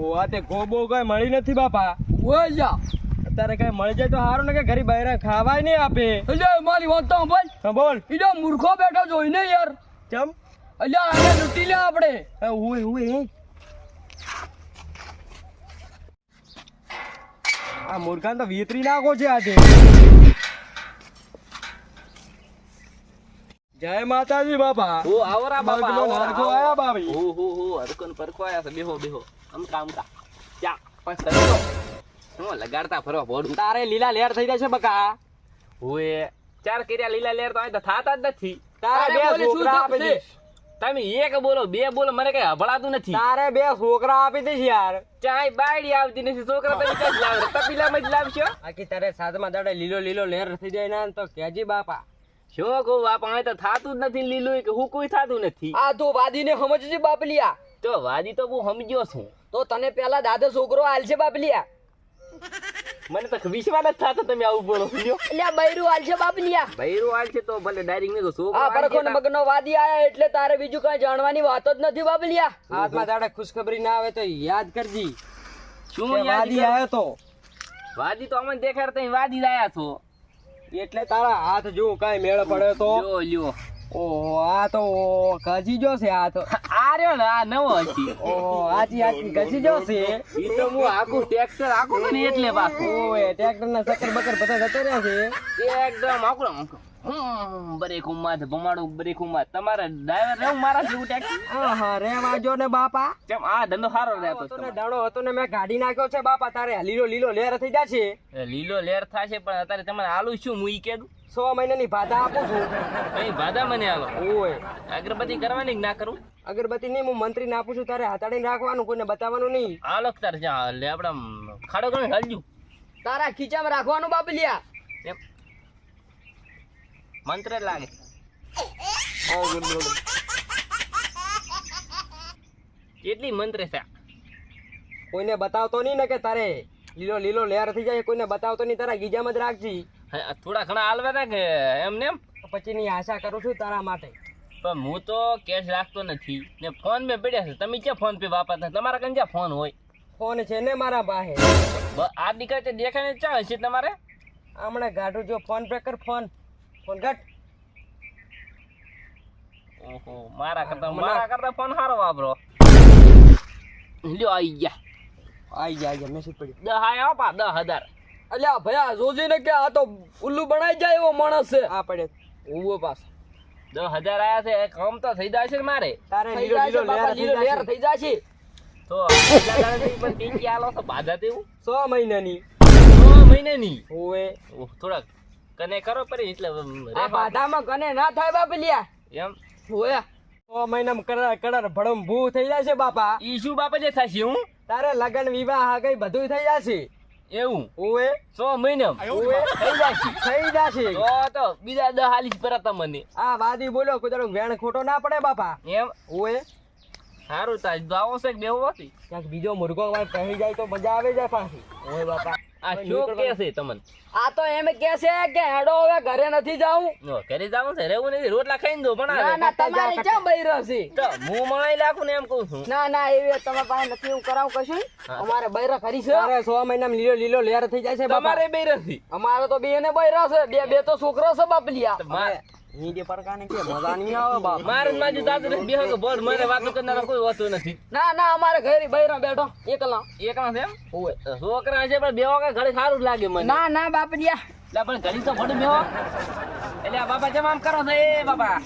ઓ આ તે ગોબો કઈ મળી નથી બાપા. ઓય જા. અત્યારે કઈ મળી જાય તો સારું ને કે ઘરી બહાર ખાવાય નહીં આપે. એટલે મારી વાત તો બોલ હા બોલ. ઈજો મૂર્ખો બેઠો જોઈને યાર. ચમ? અલ્યા આને લૂટી લે આપણે. હા, હુંય આ મૂર્ખાને તો વીતરી નાખો છે આજે. જય માતાજી બાપા. ઓ આવરા બાપા આવરા. આયા બાવી. હો હો હો હરકોન પરકો આયા છે. બેહો બેહો. અમકા અમકા ચા પણ સરકો લગાડતા ફરો ભોડું તારે લીલા લેર થઈ જશે બકા. ઓએ ચાર કર્યા લીલા લેર તો અહીં તો થાતા જ નથી. તારે બે છોકરા આપી દઈશ. તમે એક બોલો બે બોલો મને કઈ હભળાતું નથી. તારે બે છોકરા આપી દઈશ યાર. ચાય બાયડી આવતી નથી. છોકરા તમે તપીલામાં જ લાવશો. આખી તારે સાતમા દાડે લીલો લીલો લેર થઈ જાય ને તો કેજી બાપા. શું કહું બાપા અહીં તો થાતું જ નથી લીલું કે હું કોઈ થાતું નથી. આ તો વાદીને સમજજે બાપલિયા. તો વાદી તો હું સમજ્યો છું. તો તને પેલા દાદો છોકરો આલશે બાપલિયા મને તો વિશ્વાસ જ થતો તમે આવું બોલો. લ્યો. એટલે બૈરું આલશે બાપલિયા બૈરું આલશે તો ભલે ડાયરેક્ટ નહીં તો છોકરો આ પરખો મગનો વાદી આયા એટલે તારે બીજું કઈ જાણવાની વાત જ નથી બાપલિયા હાથમાં દાડે ખુશખબરી ના આવે તો યાદ કરજી. શું વાદી આયો તો. વાદી તો અમને દેખાડતા અહીં વાદી આયા છો. એટલે તારા હાથ જો કઈ મેળ પડે તો. જો લ્યો. ઓહો આ તો ગજી જો છે આ તો. આ રહ્યો ને આ નવો હતી ઓહો આજી આજી ગજી જો છે. ઈ તો હું આખું ટ્રેક્ટર આખું ને એટલે પાછું ઓએ ટ્રેક્ટર ના ચક્કર બકર બધા જતો રહ્યા છે. એકદમ આકડો આમ હમ બ્રેક ભમાડું બ્રેક તમારે ડ્રાઈવર રહેવું મારા જેવું ટ્રેક્ટર આહા રે વાજો ને બાપા. કેમ આ ધંધો સારો રહેતો હતો છે ને તમારો. દાડો હતો ને મેં ગાડી નાખ્યો છે બાપા તારે લીલો લીલો લેર થઈ જશે. લીલો લેર થશે પણ અત્યારે તમારે આલુ શું હું ઈ કહેતું સો મહિનાની ભાધા આપું છું. અહીં ભાધા મને આલો. ઓય. અગરબત્તી કરવાની ના કરું? અગરબત્તી નહીં હું મંત્રીને આપું છું તારે હાથાડીને રાખવાનું કોઈને બતાવવાનું નહીં. આલો તાર જા લે આપડે ખાડો હલજુ. તારા ખીચામાં રાખવાનું બાપલિયા મંત્ર લાગે. કેટલી મંત્ર છે? કોઈને બતાવતો નહીં ને કે તારે લીલો લીલો લેર થઈ જાય કોઈને બતાવતો નહીં તારા ગીજામાં જ રાખજી. થોડા ઘણા હાલવે ને કે એમ ને એમ પછીની આશા કરું છું તારા માટે. પણ હું તો કેશ રાખતો નથી. ને ફોન પે પડ્યા છે. તમે ક્યાં ફોન પે વાપરતા? તમારા કઈ ક્યાં ફોન હોય? ફોન છે ને મારા પાસે. આ દીકરા દેખાય ને ચા હશે તમારે? હમણાં ગાઢું જો ફોન પે કર ફોન. ફોન ઘટ ઓહો મારા કરતા મારા કરતા ફોન હારો વાપરો. લ્યો આઈ ગયા. આઈ ગયા આઈ મેસેજ પડ્યો દસ આયા પા દહ હજાર. અલ્યા ભયા જોજી ને કે આ તો ઉલ્લુ બનાઈ જાય એવો માણસ છે. આ પડે. ઉવો પાસ દહ હજાર આયા છે કામ તો થઈ જાય છે મારે. તારે થઈ લીલો જાય છે લીલો લેર થઈ જશે. થઈ જશે તો પણ ટીકી આલો તો બાધા તેવું? છ મહિનાની. છ મહિનાની? ઓએ ઓહ, થોડાક કને કરો પરી એટલે આ બાધામાં કને ના થાય બાપલિયા એમ? હોયા સો મહિનામાં કલર કડર ભડમ ભૂ થઈ જશે બાપા. ઈ શું બાપા જે થશે હું? તારે લગન વિવાહ આ કઈ બધું થઈ જશે. એવું? ઓએ સો મહિના ઓએ થઈ જશે. થઈ જશે. તો તો બીજા દહ હાલીસ પર તમને આ વાદી બોલ્યો કોઈ તારો વેણ ખોટો ના પડે બાપા. એમ? ઓએ સારું તાજ દાવો છે બેવો હતી? ક્યાંક બીજો મુર્ગો વાર કહી જાય તો મજા આવે જાય પાછી. ઓય બાપા. આ શું કે છે તમને? આ તો એમ કે છે કે હેડો હવે ઘરે નથી જાવું નો, ઘરે જાવું છે રહેવું નથી રોટલા ખાઈને દો પણ ના ના તમારે ક્યાં બૈરો છે? તો હું મણાઈ લાખું ને એમ કહું છું. ના ના એવી તમારા પાસે નથી હું કરાવું કશું. અમારે બૈરો ખરી છે. અરે સો મહિનામાં લીલો લીલો લેર થઈ જાય છે બાપા. તમારે બૈરો નથી અમારે તો બે ને બૈરો છે બે બે તો છોકરો છે બાપલિયા. માર- પરકાને કે મજા નહીં આવે બાપ. મારે ને દાદુ ને બેહો કે બોલ મારે વાતો કરનારો કોઈ હોતું નથી. ના ના અમારે ઘરે બૈરા બેઠો એકલા. એકલા છે છોકરા છે પણ બેહો કે ઘડી સારું લાગે મને. ના ના બાપલિયા એટલે પણ ઘડી તો ભડું બેહો. એટલે આ બાપા જેમ આમ કરો ને એ બાપા.